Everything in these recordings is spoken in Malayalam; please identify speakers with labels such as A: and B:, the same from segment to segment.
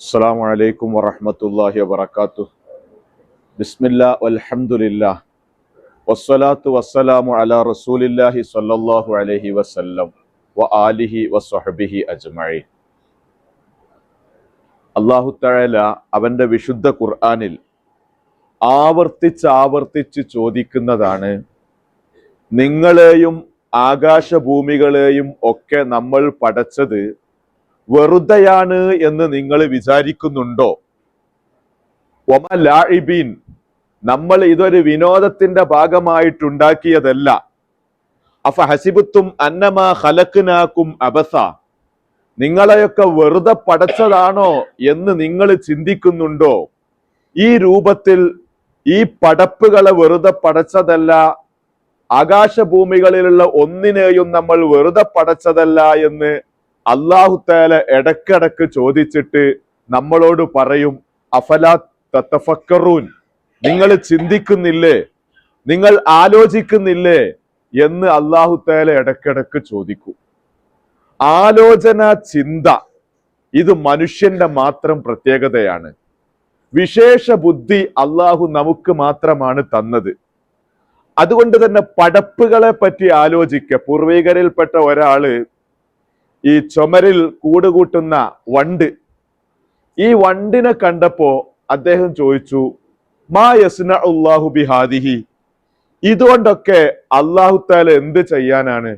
A: അസ്സാം വലൈക്കും വറഹമത്തല്ലാഹി വാത്തു ബിസ്മില്ല അലഹമുല്ല വസ്സലാത്തു വസ്സലാമു അല റസൂലില്ലാഹി സല്ലാഹു അലഹി വസല്ലം വ ആലിഹി വസ്ഹബിഹി അജ്മഴി അള്ളാഹു തഴല അവന്റെ വിശുദ്ധ ഖുർആാനിൽ ആവർത്തിച്ചാവർത്തിച്ച് ചോദിക്കുന്നതാണ് നിങ്ങളെയും ആകാശഭൂമികളെയും ഒക്കെ നമ്മൾ പഠിച്ചത് വെറുതെയാണ് എന്ന് നിങ്ങൾ വിചാരിക്കുന്നുണ്ടോ? ഒമ ലാഇബീൻ നമ്മൾ ഇതൊരു വിനോദത്തിന്റെ ഭാഗമായിട്ടുണ്ടാക്കിയതല്ല. അഫ ഹസിബുത്തും അന്നമാ ഖലഖ്നാക്കും അബസ നിങ്ങളെയൊക്കെ വെറുതെ പടച്ചതാണോ എന്ന് നിങ്ങൾ ചിന്തിക്കുന്നുണ്ടോ? ഈ രൂപത്തിൽ ഈ പടപ്പുകളെ വെറുതെ പടച്ചതല്ല ആകാശഭൂമികളിലുള്ള ഒന്നിനെയും നമ്മൾ വെറുതെ പടച്ചതല്ല എന്ന് അള്ളാഹുത്താല ഇടക്കിടക്ക് ചോദിച്ചിട്ട് നമ്മളോട് പറയും അഫലാ തത്തഫക്കറൂൻ നിങ്ങൾ ചിന്തിക്കുന്നില്ലേ? നിങ്ങൾ ആലോചിക്കുന്നില്ലേ? എന്ന് അള്ളാഹുത്താല ഇടക്കിടക്ക് ചോദിക്കൂ. ആലോചന ചിന്ത ഇത് മനുഷ്യന്റെ മാത്രം പ്രത്യേകതയാണ്. വിശേഷ ബുദ്ധി അള്ളാഹു നമുക്ക് മാത്രമാണ് തന്നത്. അതുകൊണ്ട് തന്നെ പടപ്പുകളെ പറ്റി ആലോചിക്ക. പൂർവികരിൽപ്പെട്ട ഒരാൾ ഈ ചുമരിൽ കൂടുകൂട്ടുന്ന വണ്ട്. ഈ വണ്ടിനെ കണ്ടപ്പോ അദ്ദേഹം ചോദിച്ചു മാ യസ്ന ഉള്ളാഹു ബിഹാദിഹി? ഇതുകൊണ്ടൊക്കെ അള്ളാഹുത്താല എന്ത് ചെയ്യാനാണ്?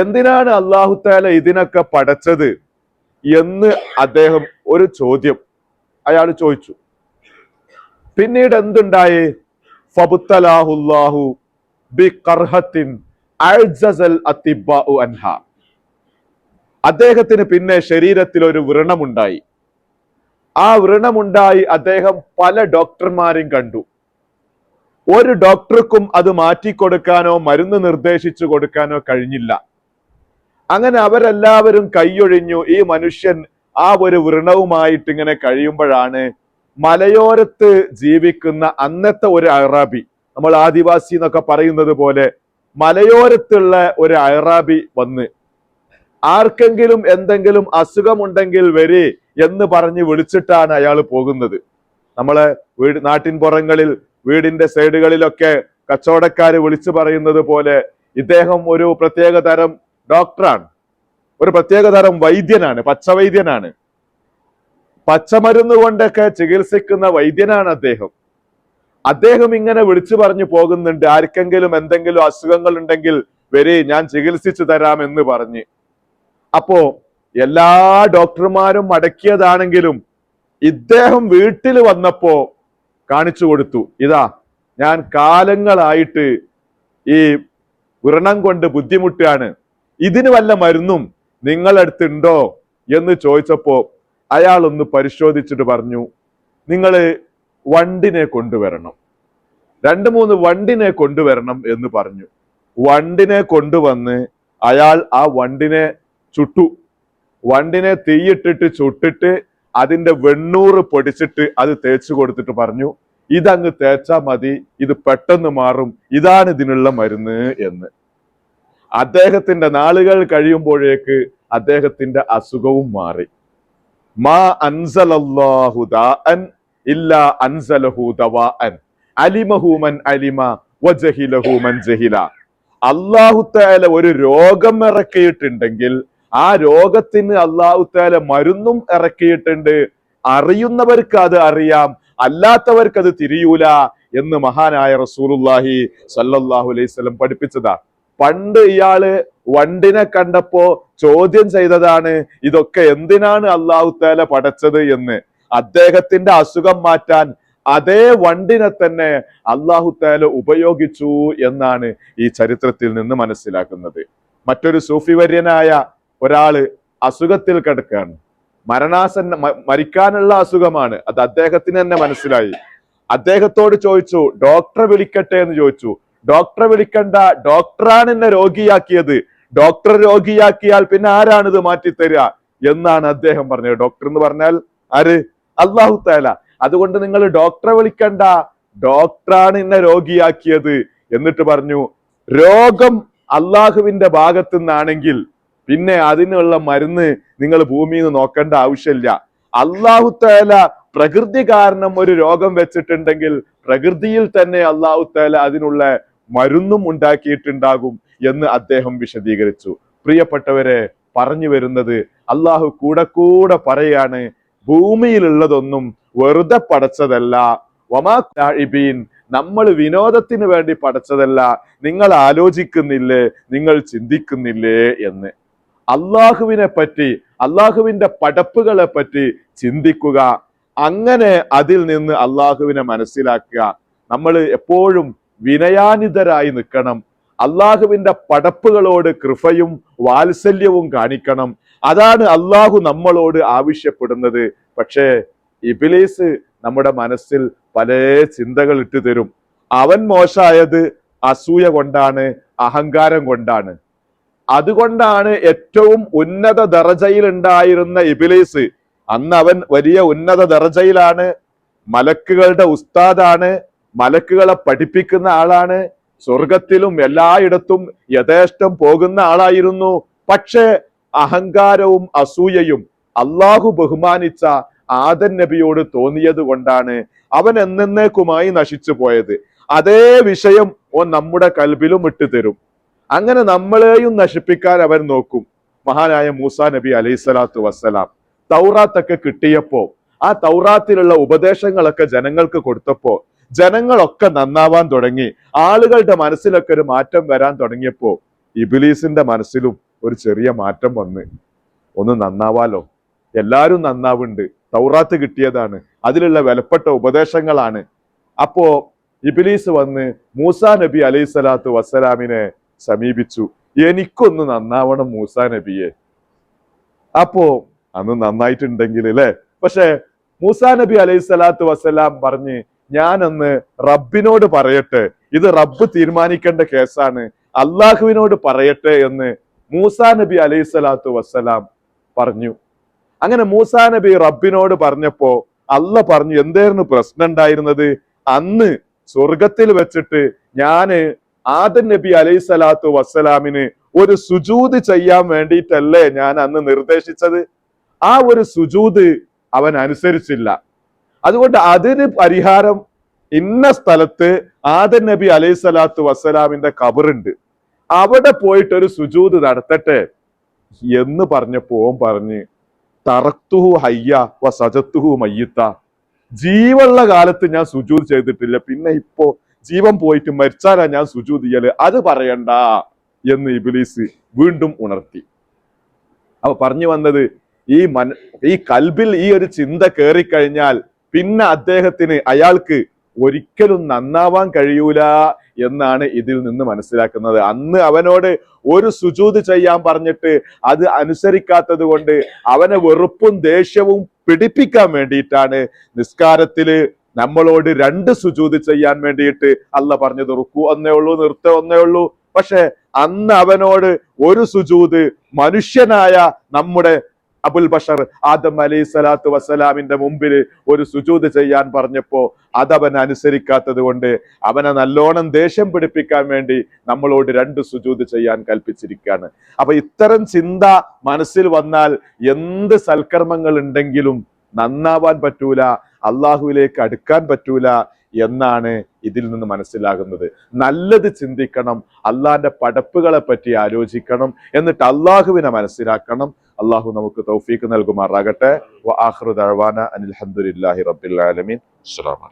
A: എന്തിനാണ് അള്ളാഹുത്താല ഇതിനൊക്കെ പടച്ചത്? എന്ന് അദ്ദേഹം ഒരു ചോദ്യം അയാൾ ചോദിച്ചു. പിന്നീട് എന്തുണ്ടായി? ഫബുത്തലാഹുല്ലാഹു ബി കർഹത്തിൻ അൻഹ. അദ്ദേഹത്തിന് പിന്നെ ശരീരത്തിൽ ഒരു വ്രണമുണ്ടായി. ആ വ്രണമുണ്ടായി അദ്ദേഹം പല ഡോക്ടർമാരെയും കണ്ടു. ഒരു ഡോക്ടർക്കും അത് മാറ്റിക്കൊടുക്കാനോ മരുന്ന് നിർദ്ദേശിച്ചു കൊടുക്കാനോ കഴിഞ്ഞില്ല. അങ്ങനെ അവരെല്ലാവരും കൈയൊഴിഞ്ഞു. ഈ മനുഷ്യൻ ആ ഒരു വ്രണവുമായിട്ട് ഇങ്ങനെ കഴിയുമ്പോഴാണ് മലയോരത്ത് ജീവിക്കുന്ന അന്നത്തെ ഒരു അറാബി നമ്മൾ ആദിവാസി എന്നൊക്കെ പറയുന്നത് പോലെ മലയോരത്തുള്ള ഒരു അറാബി വന്ന് ആർക്കെങ്കിലും എന്തെങ്കിലും അസുഖമുണ്ടെങ്കിൽ വരെ എന്ന് പറഞ്ഞ് വിളിച്ചിട്ടാണ് അയാൾ പോകുന്നത്. നമ്മളെ വീട് നാട്ടിൻ പുറങ്ങളിൽ വീടിന്റെ സൈഡുകളിലൊക്കെ കച്ചവടക്കാര് വിളിച്ചു പറയുന്നത് പോലെ ഇദ്ദേഹം ഒരു പ്രത്യേക തരം ഡോക്ടറാണ്. ഒരു പ്രത്യേക തരം വൈദ്യനാണ് പച്ചവൈദ്യനാണ്. പച്ചമരുന്ന് കൊണ്ടൊക്കെ ചികിത്സിക്കുന്ന വൈദ്യനാണ് അദ്ദേഹം. അദ്ദേഹം ഇങ്ങനെ വിളിച്ചു പറഞ്ഞു പോകുന്നുണ്ട് ആർക്കെങ്കിലും എന്തെങ്കിലും അസുഖങ്ങൾ ഉണ്ടെങ്കിൽ വരെ ഞാൻ ചികിത്സിച്ചു തരാം എന്ന് പറഞ്ഞ്. അപ്പോ എല്ലാ ഡോക്ടർമാരും മടക്കിയതാണെങ്കിലും ഇദ്ദേഹം വീട്ടിൽ വന്നപ്പോ കാണിച്ചു കൊടുത്തു. ഇതാ ഞാൻ കാലങ്ങളായിട്ട് ഈ വ്രണം കൊണ്ട് ബുദ്ധിമുട്ടാണ്. ഇതിന് വല്ല മരുന്നും നിങ്ങളടുത്തുണ്ടോ എന്ന് ചോദിച്ചപ്പോ അയാൾ ഒന്ന് പരിശോധിച്ചിട്ട് പറഞ്ഞു നിങ്ങൾ വണ്ടിനെ കൊണ്ടുവരണം. രണ്ട് മൂന്ന് വണ്ടിനെ കൊണ്ടുവരണം എന്ന് പറഞ്ഞു. വണ്ടിനെ കൊണ്ടുവന്ന് അയാൾ ആ വണ്ടിനെ ചുട്ടു. വണ്ടിനെ തീയിട്ടിട്ട് ചുട്ടിട്ട് അതിന്റെ വെണ്ണൂറ് പൊടിച്ചിട്ട് അത് തേച്ചു കൊടുത്തിട്ട് പറഞ്ഞു ഇതങ്ങ് തേച്ചാ മതി ഇത് പെട്ടെന്ന് മാറും ഇതാണ് ഇതിനുള്ള മരുന്ന് എന്ന്. അദ്ദേഹത്തിന്റെ നാളുകൾ കഴിയുമ്പോഴേക്ക് അദ്ദേഹത്തിന്റെ അസുഖവും മാറി. മാ അൻസലല്ലാഹു ദാഅൻ ഇല്ലാ അൻസലഹു ദവാഅൻ. അലിമഹു മൻ അലിമ വജഹിലഹു മൻ ജഹില. അള്ളാഹു തആല ഒരു രോഗം ഇറക്കിയിട്ടുണ്ടെങ്കിൽ ആ രോഗത്തിന് അള്ളാഹു തആല മരുന്നും ഇറക്കിയിട്ടുണ്ട്. അറിയുന്നവർക്ക് അത് അറിയാം. അല്ലാത്തവർക്ക് അത് തിരിയൂല എന്ന് മഹാനായ റസൂലുല്ലാഹി സല്ലല്ലാഹു അലൈഹി വസല്ലം പഠിപ്പിച്ചതാ. പണ്ട് ഇയാൾ വണ്ടിനെ കണ്ടപ്പോ ചോദ്യം ചെയ്തതാണ് ഇതൊക്കെ എന്തിനാണ് അള്ളാഹു തആല പടച്ചത് എന്ന്? അദ്ദേഹത്തിന്റെ അസുഖം മാറ്റാൻ അതേ വണ്ടിനെ തന്നെ അള്ളാഹു തആല ഉപയോഗിച്ചു എന്നാണ് ഈ ചരിത്രത്തിൽ നിന്ന് മനസ്സിലാക്കുന്നത്. മറ്റൊരു സൂഫി വര്യനായ ഒരാൾ അസുഖത്തിൽ കിടക്കുകയാണ്. മരണാസന്ന മരിക്കാനുള്ള അസുഖമാണ്. അത് അദ്ദേഹത്തിന് തന്നെ മനസ്സിലായി. അദ്ദേഹത്തോട് ചോദിച്ചു ഡോക്ടറെ വിളിക്കട്ടെ എന്ന് ചോദിച്ചു. ഡോക്ടറെ വിളിക്കണ്ട. ഡോക്ടറാണ് എന്നെ രോഗിയാക്കിയത്. ഡോക്ടർ രോഗിയാക്കിയാൽ പിന്നെ ആരാണ് ഇത് മാറ്റിത്തരിക? എന്നാണ് അദ്ദേഹം പറഞ്ഞത്. ഡോക്ടർ എന്ന് പറഞ്ഞാൽ ആര്? അള്ളാഹു താല അതുകൊണ്ട് നിങ്ങൾ ഡോക്ടറെ വിളിക്കണ്ട. ഡോക്ടറാണ് എന്നെ രോഗിയാക്കിയത്. എന്നിട്ട് പറഞ്ഞു രോഗം അള്ളാഹുവിന്റെ ഭാഗത്തു നിന്നാണെങ്കിൽ പിന്നെ അതിനുള്ള മരുന്ന് നിങ്ങൾ ഭൂമിയിൽ നിന്ന് നോക്കേണ്ട ആവശ്യമില്ല. അള്ളാഹു തേല പ്രകൃതി കാരണം ഒരു രോഗം വെച്ചിട്ടുണ്ടെങ്കിൽ പ്രകൃതിയിൽ തന്നെ അള്ളാഹു തേല അതിനുള്ള മരുന്നും ഉണ്ടാക്കിയിട്ടുണ്ടാകും എന്ന് അദ്ദേഹം വിശദീകരിച്ചു. പ്രിയപ്പെട്ടവരെ പറഞ്ഞു വരുന്നത് അള്ളാഹു കൂടെ കൂടെ പറയാണ് ഭൂമിയിലുള്ളതൊന്നും വെറുതെ പടച്ചതല്ല. വമാബീൻ നമ്മൾ വിനോദത്തിന് വേണ്ടി പടച്ചതല്ല. നിങ്ങൾ ആലോചിക്കുന്നില്ലേ? നിങ്ങൾ ചിന്തിക്കുന്നില്ലേ എന്ന്. അള്ളാഹുവിനെ പറ്റി അള്ളാഹുവിന്റെ പടപ്പുകളെ പറ്റി ചിന്തിക്കുക. അങ്ങനെ അതിൽ നിന്ന് അള്ളാഹുവിനെ മനസ്സിലാക്കുക. നമ്മൾ എപ്പോഴും വിനയാനിതരായി നിൽക്കണം. അള്ളാഹുവിന്റെ പടപ്പുകളോട് കൃപയും വാത്സല്യവും കാണിക്കണം. അതാണ് അള്ളാഹു നമ്മളോട് ആവശ്യപ്പെടുന്നത്. പക്ഷേ ഇബിലീസ് നമ്മുടെ മനസ്സിൽ പല ചിന്തകൾ ഇട്ടു തരും അവൻ മോശമായത് അസൂയ കൊണ്ടാണ് അഹങ്കാരം കൊണ്ടാണ്. അതുകൊണ്ടാണ് ഏറ്റവും ഉന്നത ദറജയിൽ ഉണ്ടായിരുന്ന ഇബിലീസ്. അന്ന് അവൻ വലിയ ഉന്നത ദറജയിലാണ് മലക്കുകളുടെ ഉസ്താദാണ്. മലക്കുകളെ പഠിപ്പിക്കുന്ന ആളാണ്. സ്വർഗത്തിലും എല്ലായിടത്തും യഥേഷ്ടം പോകുന്ന ആളായിരുന്നു. പക്ഷേ അഹങ്കാരവും അസൂയയും അള്ളാഹു ബഹുമാനിച്ച ആദൻ നബിയോട് തോന്നിയത് കൊണ്ടാണ് അവൻ എന്നേക്കുമായി നശിച്ചു പോയത്. അതേ വിഷയം ഓ നമ്മുടെ കൽബിലും ഇട്ടു തരും അങ്ങനെ നമ്മളെയും നശിപ്പിക്കാൻ അവൻ നോക്കും. മഹാനായ മൂസ നബി അലൈഹി സ്വലാത്തു വസ്സലാം. തൗറാത്തൊക്കെ കിട്ടിയപ്പോ ആ തൗറാത്തിലുള്ള ഉപദേശങ്ങളൊക്കെ ജനങ്ങൾക്ക് കൊടുത്തപ്പോ ജനങ്ങളൊക്കെ നന്നാവാൻ തുടങ്ങി. ആളുകളുടെ മനസ്സിലൊക്കെ ഒരു മാറ്റം വരാൻ തുടങ്ങിയപ്പോ ഇബിലീസിന്റെ മനസ്സിലും ഒരു ചെറിയ മാറ്റം വന്ന്. ഒന്ന് നന്നാവാലോ? എല്ലാരും നന്നാവുണ്ട്. തൗറാത്ത് കിട്ടിയതാണ്. അതിലുള്ള വിലപ്പെട്ട ഉപദേശങ്ങളാണ്. അപ്പോ ഇബിലീസ് വന്ന് മൂസ നബി അലൈഹി സ്വലാത്തു വസ്സലാമിനെ സമീപിച്ചു. എനിക്കൊന്ന് നന്നാവണം മൂസ നബിയെ. അപ്പോ അന്ന് നന്നായിട്ടുണ്ടെങ്കിൽ അല്ലെ പക്ഷെ മൂസ നബി അലൈഹി സ്വലാത്തു വസ്സലാം പറഞ്ഞ് ഞാനൊന്ന് റബ്ബിനോട് പറയട്ടെ. ഇത് റബ്ബ് തീരുമാനിക്കേണ്ട കേസാണ്. അള്ളാഹുവിനോട് പറയട്ടെ എന്ന് മൂസ നബി അലൈഹി സ്വലാത്തു വസ്സലാം പറഞ്ഞു. അങ്ങനെ മൂസ നബി റബ്ബിനോട് പറഞ്ഞപ്പോ അല്ല പറഞ്ഞു എന്തായിരുന്നു പ്രശ്നം ഉണ്ടായിരുന്നത്? അന്ന് സ്വർഗത്തിൽ വെച്ചിട്ട് ഞാൻ ആദൻ നബി അലൈഹി സ്വലാത്തു വസ്സലാമിന് ഒരു സുജൂത് ചെയ്യാൻ വേണ്ടിയിട്ടല്ലേ ഞാൻ അന്ന് നിർദ്ദേശിച്ചത്? ആ ഒരു സുജൂത് അവൻ അനുസരിച്ചില്ല. അതുകൊണ്ട് അതിന് പരിഹാരം ഇന്ന സ്ഥലത്ത് ആദൻ നബി അലൈഹി സ്വലാത്തു വസ്സലാമിന്റെ കബറുണ്ട്. അവിടെ പോയിട്ട് ഒരു സുജൂത് നടത്തട്ടെ എന്ന് പറഞ്ഞപ്പോ പറഞ്ഞ് തറത്തുഹു ഹയ്യ വ സജത്തുഹു മയ്യത്ത. ജീവുള്ള കാലത്ത് ഞാൻ സുജൂത് ചെയ്തിട്ടില്ല. പിന്നെ ഇപ്പോ ജീവൻ പോയിട്ട് മരിച്ചാലാ ഞാൻ സുജൂതിയൽ അത് പറയണ്ട എന്ന് ഇബിലീസ് വീണ്ടും ഉണർത്തി. അപ്പൊ പറഞ്ഞു വന്നത് ഈ മൻ ഈ കൽബിൽ ഈ ഒരു ചിന്ത കയറിക്കഴിഞ്ഞാൽ പിന്നെ അദ്ദേഹത്തിന് അയാൾക്ക് ഒരിക്കലും നന്നാവാൻ കഴിയൂല എന്നാണ് ഇതിൽ നിന്ന് മനസ്സിലാക്കുന്നത്. അന്ന് അവനോട് ഒരു സുജൂത് ചെയ്യാൻ പറഞ്ഞിട്ട് അത് അനുസരിക്കാത്തത് കൊണ്ട് അവനെ വെറുപ്പും ദേഷ്യവും പിടിപ്പിക്കാൻ വേണ്ടിയിട്ടാണ് നിസ്കാരത്തിൽ നമ്മളോട് രണ്ട് സുജൂത് ചെയ്യാൻ വേണ്ടിയിട്ട് അല്ല പറഞ്ഞത് റുക്കു ഒന്നേ ഉള്ളൂ നിർത്ത ഒന്നേ ഉള്ളൂ. പക്ഷെ അന്ന് അവനോട് ഒരു സുജൂത് മനുഷ്യനായ നമ്മുടെ അബുൽ ബഷർ ആദം അലൈഹി സ്വലാത്തു വസ്സലാമിന്റെ മുമ്പിൽ ഒരു സുജൂത് ചെയ്യാൻ പറഞ്ഞപ്പോ അതവൻ അനുസരിക്കാത്തത് കൊണ്ട് അവനെ നല്ലോണം ദേഷ്യം പിടിപ്പിക്കാൻ വേണ്ടി നമ്മളോട് രണ്ട് സുജൂത് ചെയ്യാൻ കൽപ്പിച്ചിരിക്കുകയാണ്. അപ്പൊ ഇത്തരം ചിന്ത മനസ്സിൽ വന്നാൽ എന്ത് സൽക്കർമ്മങ്ങൾ ഉണ്ടെങ്കിലും നന്നാവാൻ പറ്റൂല. അള്ളാഹുവിലേക്ക് അടുക്കാൻ പറ്റൂല എന്നാണ് ഇതിൽ നിന്ന് മനസ്സിലാകുന്നത്. നല്ലത് ചിന്തിക്കണം അള്ളാന്റെ പടപ്പുകളെ പറ്റി ആലോചിക്കണം എന്നിട്ട് അള്ളാഹുവിനെ മനസ്സിലാക്കണം. അള്ളാഹു നമുക്ക് തൗഫീക്ക് നൽകുമാറാകട്ടെ. അനിൽ ഹംദുലില്ലാഹി റബ്ബിൽ ആലമീൻ. അസ്സലാമു അലൈക്കും.